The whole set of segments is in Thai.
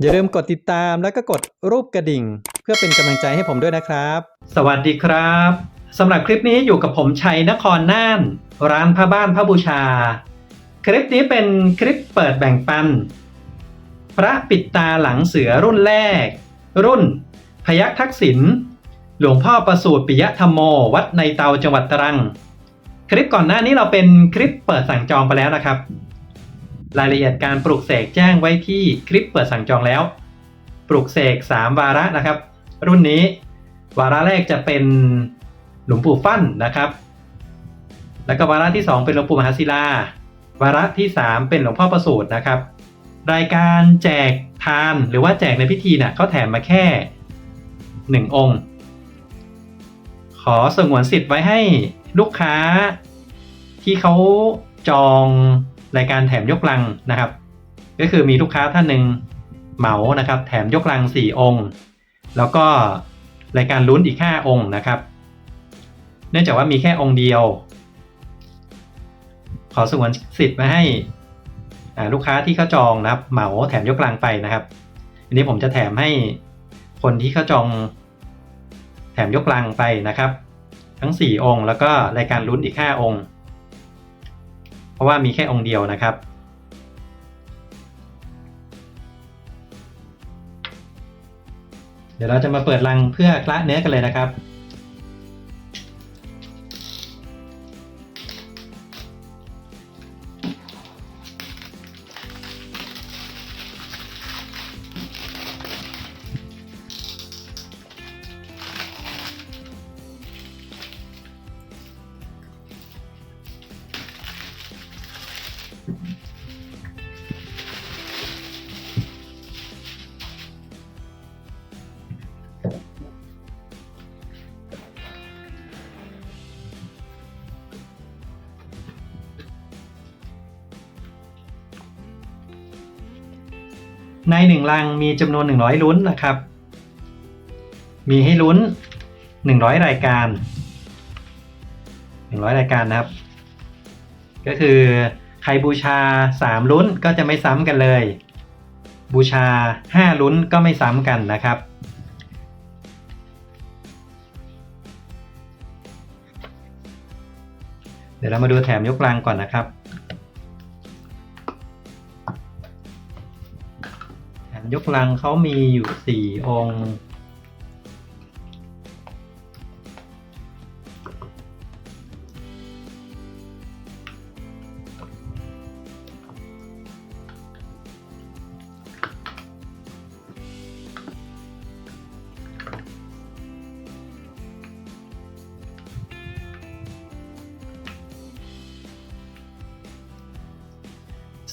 อย่าลืมกดติดตามแล้วก็กดรูปกระดิ่ง เพื่อเป็นกำลังใจให้ผมด้วยนะครับ สวัสดีครับสำหรับคลิปนี้อยู่กับผมชัยนครน่าน ร้านผ้าบ้านพระบูชา คลิปนี้เป็นคลิปเปิดแบ่งปัน พระปิดตาหลังเสือรุ่นแรก รุ่น พยัคทักษิณหลวงพ่อประสูติปิยธรรมโม วัดในเตาจังหวัดตรัง คลิปก่อนหน้านี้เราเป็นคลิปเปิดสั่งจองไปแล้วนะครับ รายละเอียดการปลูกเสกแจ้งไว้ที่คลิปเปิดสั่งจองแล้ว ปลูกเสก 3 วาระนะครับ รุ่นนี้ วาระแรกจะเป็นหลวงปู่ฟั่นนะครับ แล้วก็วาระที่ 2 เป็นหลวงปู่มหาศิลา วาระที่ 3 เป็นหลวงพ่อประสูตินะครับ รายการแจกทานหรือว่าแจกในพิธีเนี่ยเขาแถมมาแค่ 1 องค์ ขอสงวนสิทธิ์ไว้ให้ลูกค้าที่เขาจอง รายการแถมยกลังนะครับ ก็คือมีลูกค้าท่านหนึ่งเหมานะครับ แถมยกลัง 4 องค์ แล้วก็รายการลุ้นอีก 5 องค์นะครับ เนื่องจากว่ามีแค่องค์เดียว ขอสงวนสิทธิ์ไว้ให้ลูกค้าที่เขาจองนะครับ เหมาแถมยกลังไปนะครับ อันนี้ผมจะแถมให้คนที่เขาจองแถมยกลังไปนะครับ ทั้ง 4 องค์ แล้วก็รายการลุ้นอีก 5 องค์ เพราะว่ามีแค่องค์เดียวนะครับ เดี๋ยวเราจะมาเปิดรังเพื่อคละเนื้อกันเลยนะครับ ในหนึ่งลังมีจำนวน 100 ลุ้นนะครับ มีให้ลุ้น 100 รายการ 100 รายการนะครับ ก็คือใครบูชา 3 ลุ้นก็จะไม่ซ้ำกันเลย บูชา 5 ลุ้นก็ไม่ซ้ำกันนะครับ เดี๋ยวเรามาดูแถมยกลังก่อนนะครับ แถมยกลังเขามีอยู่สี่องค์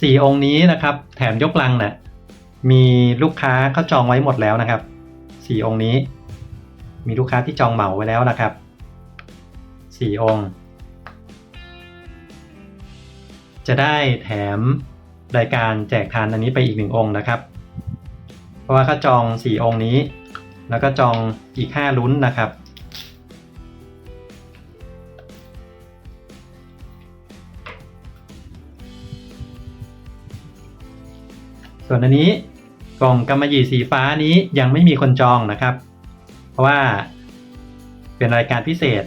สี่องค์นี้นะครับ แถมยกลังเนี่ย มีลูกค้าเขาจองไว้หมดแล้วนะครับสี่องค์นี้ มีลูกค้าที่จองเหมาไว้แล้วนะครับสี่องค์ จะได้แถมรายการแจกทานอันนี้ไปอีกหนึ่งองค์นะครับ เพราะว่าเขาจองสี่องค์นี้ แล้วก็จองอีกห้าลุ้นนะครับ ส่วนอันนี้กล่องกำมะหยี่สีฟ้านี้ยังไม่มีคนจองนะครับ เพราะว่าเป็นรายการพิเศษ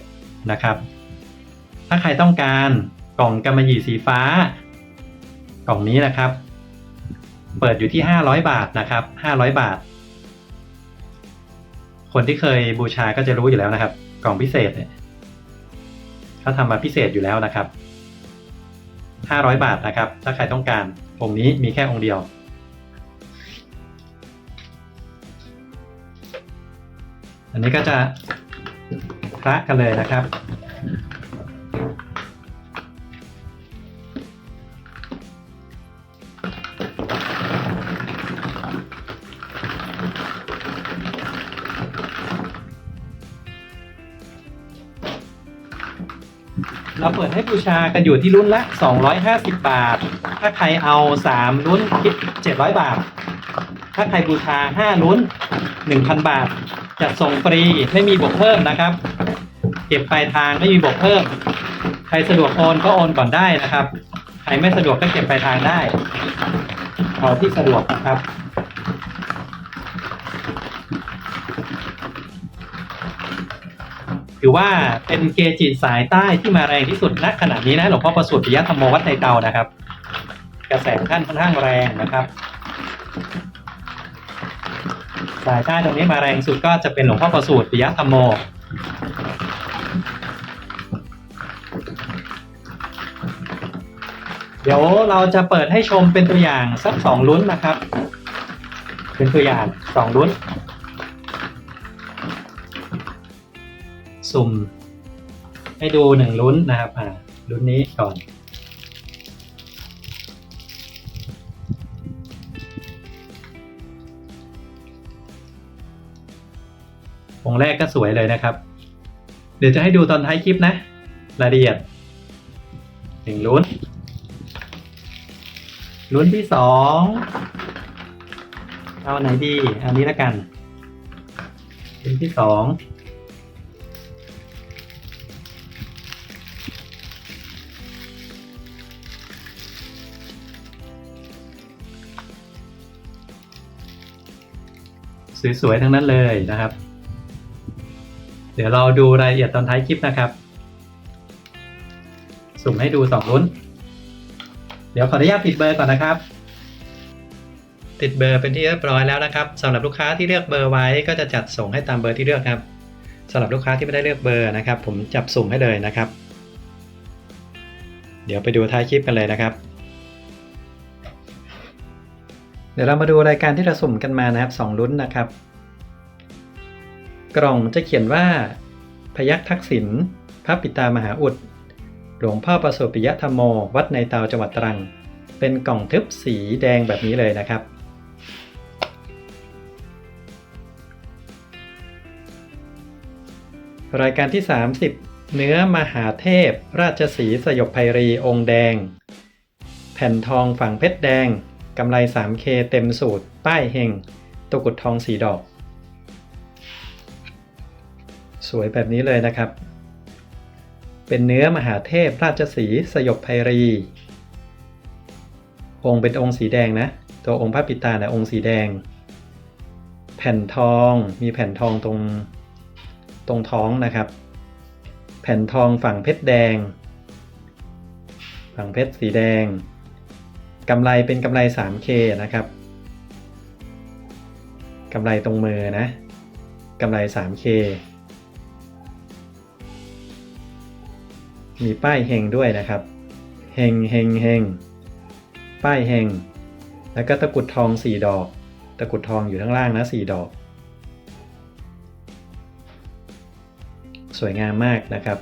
นะครับ ถ้าใครต้องการกล่องกำมะหยี่สีฟ้า กล่องนี้นะครับ เปิดอยู่ที่ 500 บาทนะครับ 500 บาท คนที่เคยบูชาก็จะรู้อยู่แล้วนะครับ กล่องพิเศษเนี่ยเขาทำมาพิเศษอยู่แล้วนะครับ 500 บาทนะครับ ถ้าใครต้องการองค์นี้มีแค่องค์เดียว อันนี้ก็จะคละกันเลยนะครับ เราเปิดให้บูชากันอยู่ที่รุ่นละ 250 บาท ถ้าใครเอา 3 รุ่นคิด 700 บาท ถ้าใครบูชา5ลุ้น1,000 บาท จัดส่งฟรีไม่มีบวกเพิ่มนะครับ เก็บปลายทางไม่มีบวกเพิ่ม ใครสะดวกโอนก็โอนก่อนได้นะครับ ใครไม่สะดวกก็เก็บปลายทางได้พอที่สะดวกนะครับถือว่าเป็นเกจิสายใต้ที่มาแรงที่สุดณขณะนี้นะหลวงพ่อประสูติปิยธรรมมวัดในเตานะครับ กระแสท่านค่อนข้างแรงนะครับ สายใต้ตรงนี้มาแรงสุดก็จะเป็นหลวงพ่อประสูติปิยธรรมโม เดี๋ยวเราจะเปิดให้ชมเป็นตัวอย่างสักสองลุ้นนะครับ เป็นตัวอย่างสองลุ้น สุ่มให้ดูหนึ่งลุ้นนะครับอ่าลุ้นนี้ก่อน องค์แรกก็สวยเลยนะครับ เดี๋ยวจะให้ดูตอนท้ายคลิปนะ รายละเอียดหนึ่งลุ้น ลุ้นที่สองเอาไหนดี อันนี้ละกันลุ้นที่สองสวยๆทั้งนั้นเลยนะครับ เดี๋ยวเราดูรายละเอียดตอนท้ายคลิปนะครับ สุ่มให้ดูสองลุ้น เดี๋ยวขออนุญาตติดเบอร์ก่อนนะครับ ติดเบอร์เป็นที่เรียบร้อยแล้วนะครับสำหรับลูกค้าที่เลือกเบอร์ไว้ ก็จะจัดส่งให้ตามเบอร์ที่เลือกครับสำหรับลูกค้าที่ไม่ได้เลือกเบอร์นะครับ ผมจับสุ่มให้เลยนะครับ เดี๋ยวไปดูท้ายคลิปกันเลยนะครับเดี๋ยวเรามาดูรายการที่เราสุ่มกันมานะครับสองลุ้นนะครับ กล่องจะเขียนว่า พยัคฆ์ทักษิณพระปิตามหาอุด หลวงพ่อประสูติปิยธรรมโม วัดในเตาจังหวัดตรัง เป็นกล่องทึบสีแดงแบบนี้เลยนะครับ รายการที่ 30 เนื้อมหาเทพ ราชสีสยบไพรีองค์แดง แผ่นทองฝั่งเพชรแดง กำไร 3K เต็มสูตร ป้ายเฮงตะกุดทองสีดอก วยแบบนี้เลยนะครับ เป็นเนื้อมหาเทพราชสีสยบไพรี องค์เป็นองค์สีแดงนะ ตัวองค์พระปิตาเนี่ยองค์สีแดง แผ่นทองมีแผ่นทองตรงตรงท้องนะครับ แผ่นทองฝั่งเพชรแดง ฝั่งเพชรสีแดงกำไรเป็นกำไร 3K นะครับกำไรตรงมือนะกำไร 3K มีป้ายเฮงด้วยนะครับเฮงเฮงเฮงป้ายเฮงแล้วก็ตะกุดทอง4ดอก ตะกุดทองอยู่ข้างล่างนะ4ดอก สวยงามมากนะครับ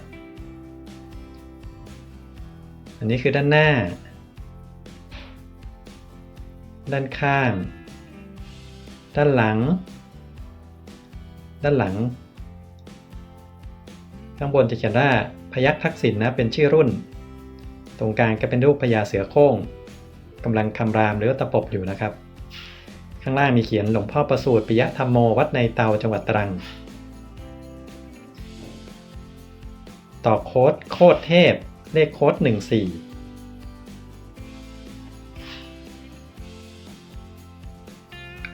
อันนี้คือด้านหน้า ด้านข้าง ด้านหลัง ด้านหลัง ข้างบนจะเขียนว่า พยัคฆ์ทักษิณนะเป็นชื่อรุ่น ตรงกลางก็เป็นรูปพญาเสือโคร่งกำลังคำรามหรือตะปบอยู่นะครับ ข้างล่างมีเขียนหลวงพ่อประสูติปิยธรรมโมวัดในเตาจังหวัดตรัง ต่อโค้ดโคดเทพ เลขโค้ด14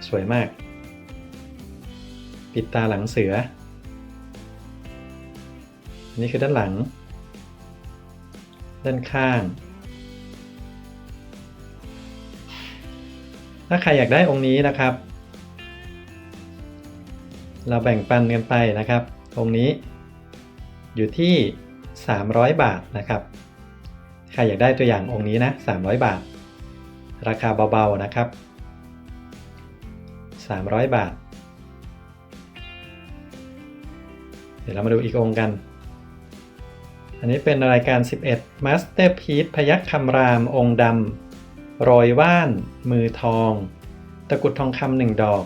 สวยมาก ปิดตาหลังเสือ นนี้คือด้านหลัง ด้านข้าง ถ้าใครอยากได้องค์นี้นะครับ เราแบ่งปันกันไปนะครับ องค์นี้ อยู่ที่ 300 บาทนะครับ ใครอยากได้ตัวอย่างองค์นี้นะ 300 บาท ราคาเบาๆนะครับ 300 บาทเดี๋ยวเรามาดูอีกองค์กัน อันนี้เป็นรายการ 11 Masterpiece พยัคฆ์คำรามองค์ดำโรยว่าน มือทอง ตะกุดทองคำหนึ่งดอก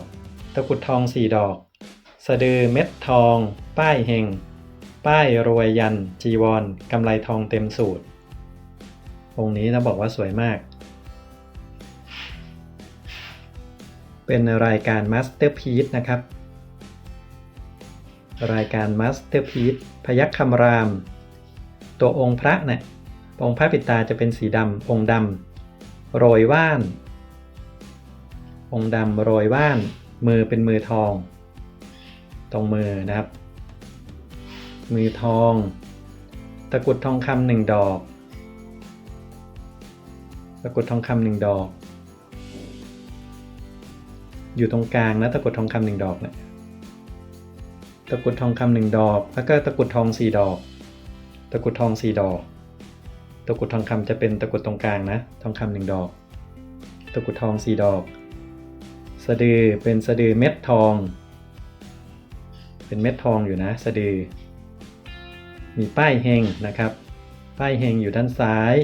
ตะกุดทองสี่ดอก สะดือเม็ดทอง ป้ายเฮง ป้ายรวยยัน จีวรกำไรทองเต็มสูตร องค์นี้นะบอกว่าสวยมาก เป็นรายการ Masterpiece นะครับ รายการ Masterpiece พยัคฆ์คำราม ตัวองค์พระเนี่ยองค์พระปิดตาจะเป็นสีดำองค์ดำโรยว่าน องค์ดำโรยว่าน มือเป็นมือทอง ตรงมือนะครับ มือทอง ตะกรุดทองคำหนึ่งดอก ตะกรุดทองคำหนึ่งดอก อยู่ตรงกลางนะตะกรุดทองคำหนึ่งดอกเนี่ยตะกรุดทองคำหนึ่งดอก แล้วก็ตะกรุดทองสี่ดอก ตะกุดทองสี่ดอก ตะกุดทองคำจะเป็นตะกุดตรงกลางนะ ทองคำหนึ่งดอก ตะกุดทองสี่ดอก สะดือเป็นสะดือเม็ดทอง เป็นเม็ดทองอยู่นะ สะดือ มีป้ายเฮงนะครับ ป้ายเฮงอยู่ด้านซ้าย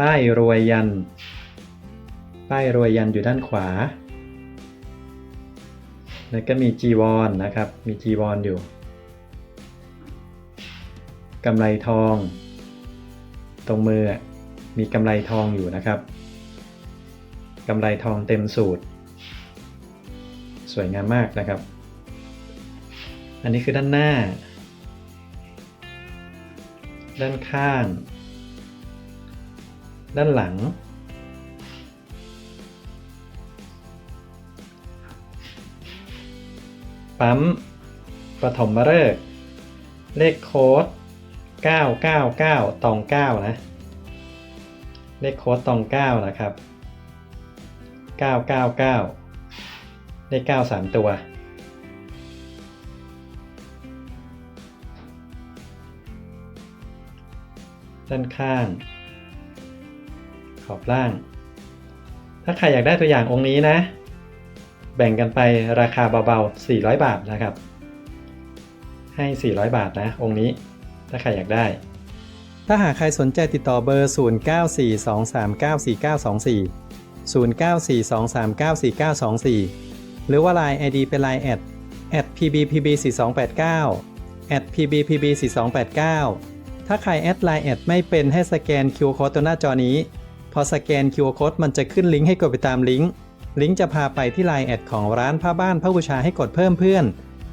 ป้ายรวยยัน ป้ายรวยยันอยู่ด้านขวาแล้วก็มีจีวรนนะครับ มีจีวรออยู่ กำไรทอง ตรงมือมีกำไรทองอยู่นะครับกำไรทองเต็มสูตร สวยงามมากนะครับ อันนี้คือด้านหน้า ด้านข้าง ด้านหลัง ปั๊มปฐมฤกษ์เลขโค้ด 999 ตอง 9 นะ เลขโค้ดตอง 9 นะครับ 999 เลข 9 3 ตัว ด้านข้าง ขอบล่าง ถ้าใครอยากได้ตัวอย่างองค์นี้นะ แบ่งกันไปราคาเบาๆ 400 บาทนะครับ ให้ 400 บาทนะ องค์นี้ ถ้าใครอยากได้ ถ้าหากใครสนใจติดต่อเบอร์ 0942394924 0942394924 หรือว่า Line ID เป็น Line แอด @pbpb4289 @pbpb4289 ถ้าใครแอดไลน์แอดไม่เป็นให้สแกน QR Code ตัวหน้าจอนี้ พอสแกน QR Code มันจะขึ้นลิงก์ให้กดไปตามลิงก์ ลิงก์จะพาไปที่ไลน์แอดของร้านผ้าบ้านผ้าบูชาให้กดเพิ่มเพื่อน